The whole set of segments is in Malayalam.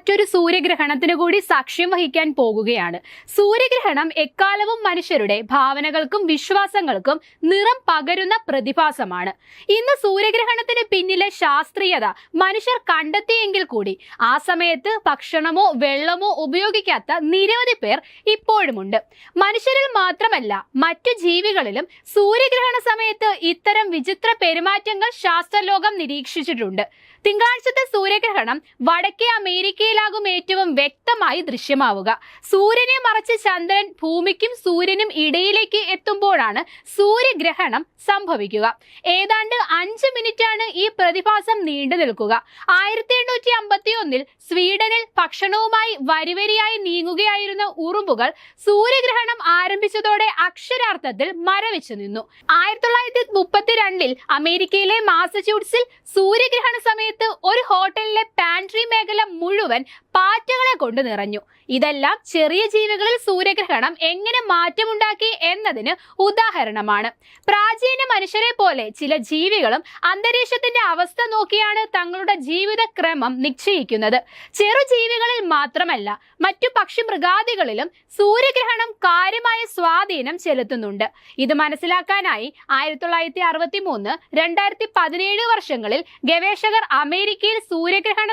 മറ്റൊരു സൂര്യഗ്രഹണത്തിന് കൂടി സാക്ഷ്യം വഹിക്കാൻ പോകുകയാണ്. സൂര്യഗ്രഹണം എക്കാലവും മനുഷ്യരുടെ ഭാവനകൾക്കും വിശ്വാസങ്ങൾക്കും നിറം പകരുന്ന പ്രതിഭാസമാണ്. ഇന്ന് സൂര്യഗ്രഹണത്തിന് പിന്നിലെ ശാസ്ത്രീയത മനുഷ്യർ കണ്ടെത്തിയെങ്കിൽ കൂടി ആ സമയത്ത് ഭക്ഷണമോ വെള്ളമോ ഉപയോഗിക്കാത്ത നിരവധി പേർ ഇപ്പോഴുമുണ്ട്. മനുഷ്യരിൽ മാത്രമല്ല മറ്റു ജീവികളിലും സൂര്യഗ്രഹണ സമയത്ത് ഇത്തരം വിചിത്ര പെരുമാറ്റങ്ങൾ ശാസ്ത്രലോകം നിരീക്ഷിച്ചിട്ടുണ്ട്. തിങ്കളാഴ്ചത്തെ സൂര്യഗ്രഹണം വടക്കേ അമേരിക്കയിലാകും ഏറ്റവും വ്യക്തമായി ദൃശ്യമാവുക. സൂര്യനെ മറച്ച് ചന്ദ്രൻ ഭൂമിക്കും സൂര്യനും ഇടയിലേക്ക് എത്തുമ്പോഴാണ് സൂര്യഗ്രഹണം സംഭവിക്കുക. ഏതാണ്ട് അഞ്ച് മിനിറ്റാണ് ഈ പ്രതിഭാസം നീണ്ടു നിൽക്കുക. ആയിരത്തി എണ്ണൂറ്റി അമ്പത്തി ഒന്നിൽ സ്വീഡനിൽ ഭക്ഷണവുമായി വരിവരിയായി നീങ്ങുകയായിരുന്ന ഉറുമ്പുകൾ സൂര്യഗ്രഹണം ആരംഭിച്ചതോടെ അക്ഷരാർത്ഥത്തിൽ മരവിച്ചു നിന്നു. ആയിരത്തി തൊള്ളായിരത്തി മുപ്പത്തിരണ്ടിൽ അമേരിക്കയിലെ മാസച്യൂട്ട്സിൽ സൂര്യഗ്രഹണ സമയത്ത് ഒരു ഹോട്ടലിലെ പാൻട്രി മേഖല മുഴുവൻ പാറ്റകളെ കൊണ്ട് നിറഞ്ഞു. ഇതെല്ലാം ചെറിയ ജീവികളിൽ സൂര്യഗ്രഹണം എങ്ങനെ മാറ്റമുണ്ടാക്കി എന്നതിന് ഉദാഹരണമാണ്. പ്രാചീന മനുഷ്യരെ പോലെ ചില ജീവികളും അന്തരീക്ഷത്തിന്റെ അവസ്ഥ നോക്കിയാണ് തങ്ങളുടെ ജീവിതക്രമം നിശ്ചയിക്കുന്നത്. ചെറുജീവികളിൽ മാത്രമല്ല മറ്റു പക്ഷി മൃഗാദികളിലും സൂര്യഗ്രഹണം കാര്യമായ സ്വാധീനം ചെലുത്തുന്നുണ്ട്. ഇത് മനസ്സിലാക്കാനായി ആയിരത്തി തൊള്ളായിരത്തി അറുപത്തി മൂന്ന് രണ്ടായിരത്തി പതിനേഴ് വർഷങ്ങളിൽ ഗവേഷകർ അമേരിക്കയിൽ സൂര്യഗ്രഹണ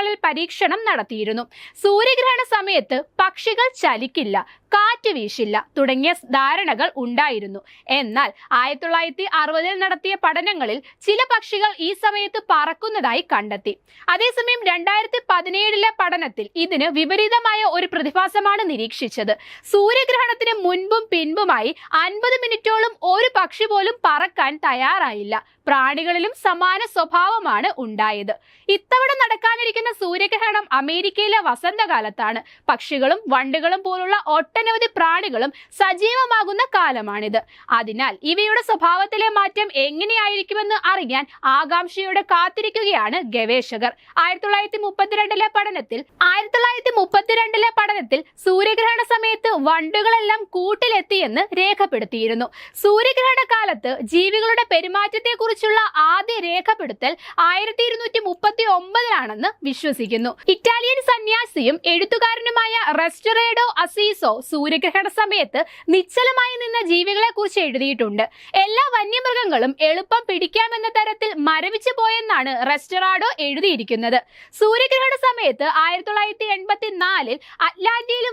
സമയങ്ങളിൽ പരീക്ഷണം നടത്തിയിരുന്നു. സൂര്യഗ്രഹണ സമയത്ത് പക്ഷികൾ ചലിക്കില്ല. കാറ്റ് വീശില്ല തുടങ്ങിയ ധാരണകൾ ഉണ്ടായിരുന്നു. എന്നാൽ ആയിരത്തി തൊള്ളായിരത്തി അറുപതിൽ നടത്തിയ പഠനങ്ങളിൽ ചില പക്ഷികൾ ഈ സമയത്ത് പറക്കുന്നതായി കണ്ടെത്തി. അതേസമയം രണ്ടായിരത്തി പതിനേഴിലെ പഠനത്തിൽ ഇതിന് വിപരീതമായ ഒരു പ്രതിഭാസമാണ് നിരീക്ഷിച്ചത്. സൂര്യഗ്രഹണത്തിന് മുൻപും പിൻപുമായി അൻപത് മിനിറ്റോളം ഒരു പക്ഷി പോലും പറക്കാൻ തയ്യാറായില്ല. പ്രാണികളിലും സമാന സ്വഭാവമാണ് ഉണ്ടായത്. ഇത്തവണ നടക്കാനിരിക്കുന്ന സൂര്യഗ്രഹണം അമേരിക്കയിലെ വസന്തകാലത്താണ്. പക്ഷികളും വണ്ടുകളും പോലുള്ള ഒട്ടനവധി പ്രാണികളും സജീവമാകുന്ന കാലമാണിത്. അതിനാൽ ഇവയുടെ സ്വഭാവത്തിലെ മാറ്റം എങ്ങനെയായിരിക്കുമെന്ന് അറിയാൻ ആകാംക്ഷയോടെ കാത്തിരിക്കുകയാണ് ഗവേഷകർ. ആയിരത്തി തൊള്ളായിരത്തി മുപ്പത്തിരണ്ടിലെ പഠനത്തിൽ ആയിരത്തി തൊള്ളായിരത്തി മുപ്പത്തിരണ്ടിലെ പഠനത്തിൽ സൂര്യഗ്രഹണ സമയത്ത് വണ്ടുകളെല്ലാം കൂട്ടിലെത്തിയെന്ന് രേഖപ്പെടുത്തിയിരുന്നു. സൂര്യഗ്രഹണ കാലത്ത് ജീവികളുടെ പെരുമാറ്റത്തെക്കുറിച്ചുള്ള ആദ്യ രേഖപ്പെടുത്തൽ ആയിരത്തി ഇരുന്നൂറ്റി മുപ്പത്തി ഒമ്പതിലാണെന്ന് വിശ്വസിക്കുന്നു. ഇറ്റാലിയൻ സന്യാസിയും എഴുത്തുകാരനുമായ റെസ്റ്ററേഡോ അസീസോ സൂര്യഗ്രഹണ സമയത്ത് നിശ്ചലമായി നിന്ന ജീവികളെ കുറിച്ച് എഴുതിയിട്ടുണ്ട്. എല്ലാ വന്യമൃഗങ്ങളും എളുപ്പം പിടിക്കാമെന്ന തരത്തിൽ മരവിച്ചു പോയെന്നാണ് റെസ്റ്ററാഡോ എഴുതിയിരിക്കുന്നത്. സൂര്യഗ്രഹണ സമയത്ത് ആയിരത്തി തൊള്ളായിരത്തി എൺപത്തി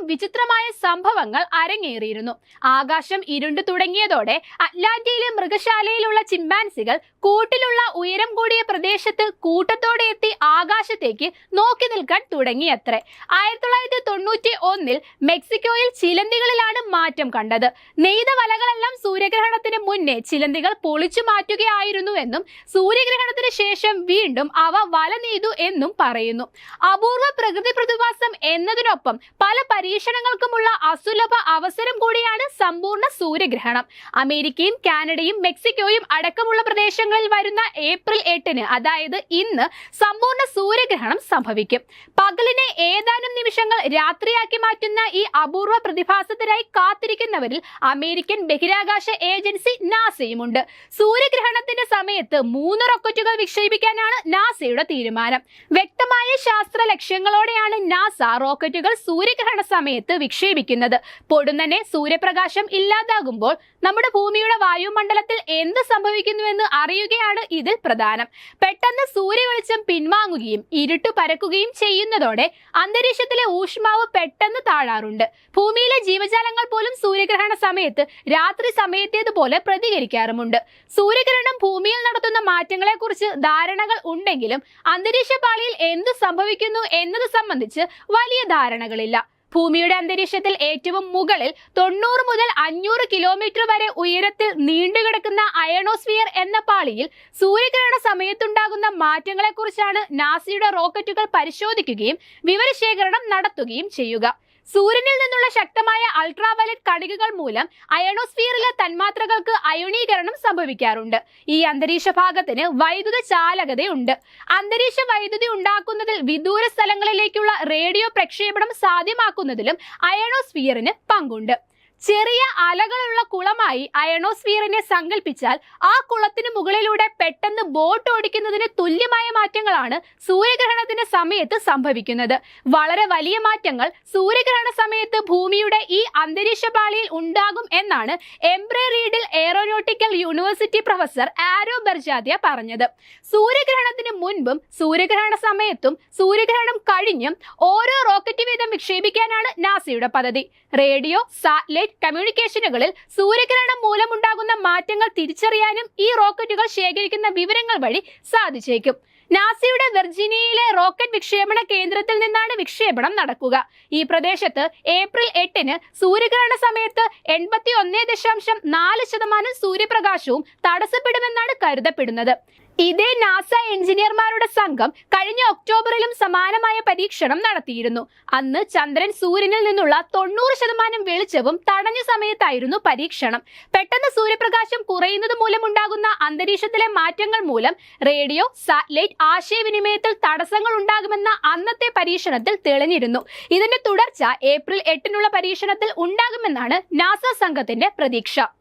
വിചിത്രമായ സംഭവങ്ങൾ അരങ്ങേറിയിരുന്നു. ആകാശം ഇരുണ്ടു തുടങ്ങിയതോടെ അറ്റ്ലാന്റിയിലെ മൃഗശാലയിലുള്ള ചിമ്പാൻസികൾ കൂട്ടിലുള്ള ഉയരം കൂടിയ പ്രദേശത്ത് കൂട്ടത്തോടെ എത്തി ആകാശത്തേക്ക് നോക്കി നിൽക്കാൻ തുടങ്ങിയത്രേ. ആയിരത്തി തൊള്ളായിരത്തി തൊണ്ണൂറ്റി ഒന്നിൽ മെക്സിക്കോയിൽ ചിലന്തികളിലാണ് മാറ്റം കണ്ടത്. നെയ്ത വലകളെല്ലാം സൂര്യഗ്രഹണത്തിന് മുന്നേ ചിലന്തികൾ പൊളിച്ചു മാറ്റുകയായിരുന്നു എന്നും സൂര്യഗ്രഹണത്തിന് ശേഷം വീണ്ടും അവ വല നെയ്തു എന്നും പറയുന്നു. അപൂർവ പ്രകൃതി പ്രതിഭാസം എന്നതിനൊപ്പം പല പരീക്ഷണങ്ങൾക്കുമുള്ള അസുലഭ അവസരം കൂടിയാണ് സമ്പൂർണ സൂര്യഗ്രഹണം. അമേരിക്കയും കാനഡയും മെക്സിക്കോയും അടക്കമുള്ള പ്രദേശങ്ങളിൽ വരുന്ന ഏപ്രിൽ എട്ടിന് അതായത് ഇന്ന് സമ്പൂർണ സൂര്യഗ്രഹണം സംഭവിക്കും. പകലിനെ ഏതാനും നിമിഷങ്ങൾ രാത്രിയാക്കി മാറ്റുന്ന ഈ അപൂർവ പ്രതിഭാസത്തിനായി കാത്തിരിക്കുന്നവരിൽ അമേരിക്കൻ ബഹിരാകാശ ഏജൻസി നാസയുമുണ്ട്. സൂര്യഗ്രഹണത്തിന്റെ സമയത്ത് മൂന്ന് റോക്കറ്റുകൾ വിക്ഷേപിക്കാനാണ് നാസയുടെ തീരുമാനം. വ്യക്തമായ ശാസ്ത്ര ലക്ഷ്യങ്ങളോടെയാണ് നാസ റോക്കറ്റുകൾ സൂര്യഗ്രഹണ സമയത്ത് വിക്ഷേപിക്കുന്നത്. പൊടുന്നനെ സൂര്യപ്രകാശം ഇല്ലാതാകുമ്പോൾ നമ്മുടെ ഭൂമിയുടെ വായുമണ്ഡലത്തിൽ എന്ത് സംഭവിക്കുന്നുവെന്ന് അറിയുകയാണ് ഇതിൽ പ്രധാനം. പെട്ടെന്ന് സൂര്യവെളിച്ചം പിൻവാങ്ങുകയും ഇരുട്ട് പരക്കുകയും ചെയ്യുന്നതോടെ അന്തരീക്ഷത്തിലെ ഊഷ്മാവ് പെട്ടെന്ന് താഴാറുണ്ട്. ഭൂമിയിലെ ജീവജാലങ്ങൾ പോലും സൂര്യഗ്രഹണ സമയത്ത് രാത്രി സമയത്തേതുപോലെ പ്രതികരിക്കാറുമുണ്ട്. സൂര്യഗ്രഹണം ഭൂമിയിൽ നടത്തുന്ന മാറ്റങ്ങളെക്കുറിച്ച് ധാരണകൾ ഉണ്ടെങ്കിലും അന്തരീക്ഷ പാളിയിൽ എന്ത് സംഭവിക്കുന്നു എന്നത് സംബന്ധിച്ച് വലിയ ധാരണകളില്ല. ഭൂമിയുടെ അന്തരീക്ഷത്തിൽ ഏറ്റവും മുകളിൽ തൊണ്ണൂറ് മുതൽ അഞ്ഞൂറ് കിലോമീറ്റർ വരെ ഉയരത്തിൽ നീണ്ടുകിടക്കുന്ന അയണോസ്ഫിയർ എന്ന പാളിയിൽ സൂര്യഗ്രഹണ സമയത്തുണ്ടാകുന്ന മാറ്റങ്ങളെക്കുറിച്ചാണ് നാസയുടെ റോക്കറ്റുകൾ പരിശോധിക്കുകയും വിവരശേഖരണം നടത്തുകയും ചെയ്യുക. സൂര്യനിൽ നിന്നുള്ള ശക്തമായ അൾട്രാവയലറ്റ് കണികകൾ മൂലം അയണോസ്ഫിയറിലെ തന്മാത്രകൾക്ക് അയോണീകരണം സംഭവിക്കാറുണ്ട്. ഈ അന്തരീക്ഷ ഭാഗത്തിന് വൈദ്യുത ചാലകതയുണ്ട്. അന്തരീക്ഷ വൈദ്യുതി ഉണ്ടാക്കുന്നതിൽ വിദൂര സ്ഥലങ്ങളിലേക്കുള്ള റേഡിയോ പ്രക്ഷേപണം സാധ്യമാക്കുന്നതിലും അയണോസ്ഫിയറിന് പങ്കുണ്ട്. ചെറിയ അലകളുള്ള കുളമായി അയണോസ്ഫിയറിനെ സങ്കല്പിച്ചാൽ ആ കുളത്തിന് മുകളിലൂടെ പെട്ടെന്ന് ബോട്ട് ഓടിക്കുന്നതിന് തുല്യമായ മാറ്റങ്ങളാണ് സൂര്യഗ്രഹണത്തിന്റെ സമയത്ത് സംഭവിക്കുന്നത്. വളരെ വലിയ മാറ്റങ്ങൾ സൂര്യഗ്രഹണ സമയത്ത് ഭൂമിയുടെ ഈ അന്തരീക്ഷ പാളിയിൽ ഉണ്ടാകും എന്നാണ് Embry Riddle aeronautical university professor Aroh Barjatya പറഞ്ഞത്. സൂര്യഗ്രഹണത്തിന് മുൻപും സൂര്യഗ്രഹണ സമയത്തും സൂര്യഗ്രഹണം കഴിഞ്ഞും ഓരോ റോക്കറ്റ് വീതം വിക്ഷേപിക്കാനാണ് നാസയുടെ പദ്ധതി. റേഡിയോ സാറ്റലൈറ്റ് കമ്മ്യൂണിക്കേഷനുകളിൽ സൂര്യഗ്രഹണം മൂലമുണ്ടാകുന്ന മാറ്റങ്ങൾ തിരിച്ചറിയാനും ഈ റോക്കറ്റുകൾ ശേഖരിക്കുന്ന വിവരങ്ങൾ വഴി സാധിച്ചേക്കും. നാസയുടെ വെർജീനിയയിലെ റോക്കറ്റ് വിക്ഷേപണ കേന്ദ്രത്തിൽ നിന്നാണ് വിക്ഷേപണം നടക്കുക. ഈ പ്രദേശത്ത് ഏപ്രിൽ എട്ടിന് സൂര്യഗ്രഹണ സമയത്ത് എൺപത്തി ഒന്നേ ദശാംശം നാല് ശതമാനം സൂര്യപ്രകാശവും തടസ്സപ്പെടുമെന്നാണ് കരുതപ്പെടുന്നത്. ഇതേ നാസ എഞ്ചിനീയർമാരുടെ സംഘം കഴിഞ്ഞ ഒക്ടോബറിലും സമാനമായ പരീക്ഷണം നടത്തിയിരുന്നു. അന്ന് ചന്ദ്രൻ സൂര്യനിൽ നിന്നുള്ള തൊണ്ണൂറ് ശതമാനം വെളിച്ചവും തടഞ്ഞ സമയത്തായിരുന്നു പരീക്ഷണം. പെട്ടെന്ന് സൂര്യപ്രകാശം കുറയുന്നത് മൂലമുണ്ടാകുന്ന അന്തരീക്ഷത്തിലെ മാറ്റങ്ങൾ മൂലം റേഡിയോ സാറ്റലൈറ്റ് ആശയവിനിമയത്തിൽ തടസ്സങ്ങൾ ഉണ്ടാകുമെന്ന അന്നത്തെ പരീക്ഷണത്തിൽ തെളിഞ്ഞിരുന്നു. ഇതിന്റെ തുടർച്ച ഏപ്രിൽ എട്ടിനുള്ള പരീക്ഷണത്തിൽ ഉണ്ടാകുമെന്നാണ് നാസ സംഘത്തിന്റെ പ്രതീക്ഷ.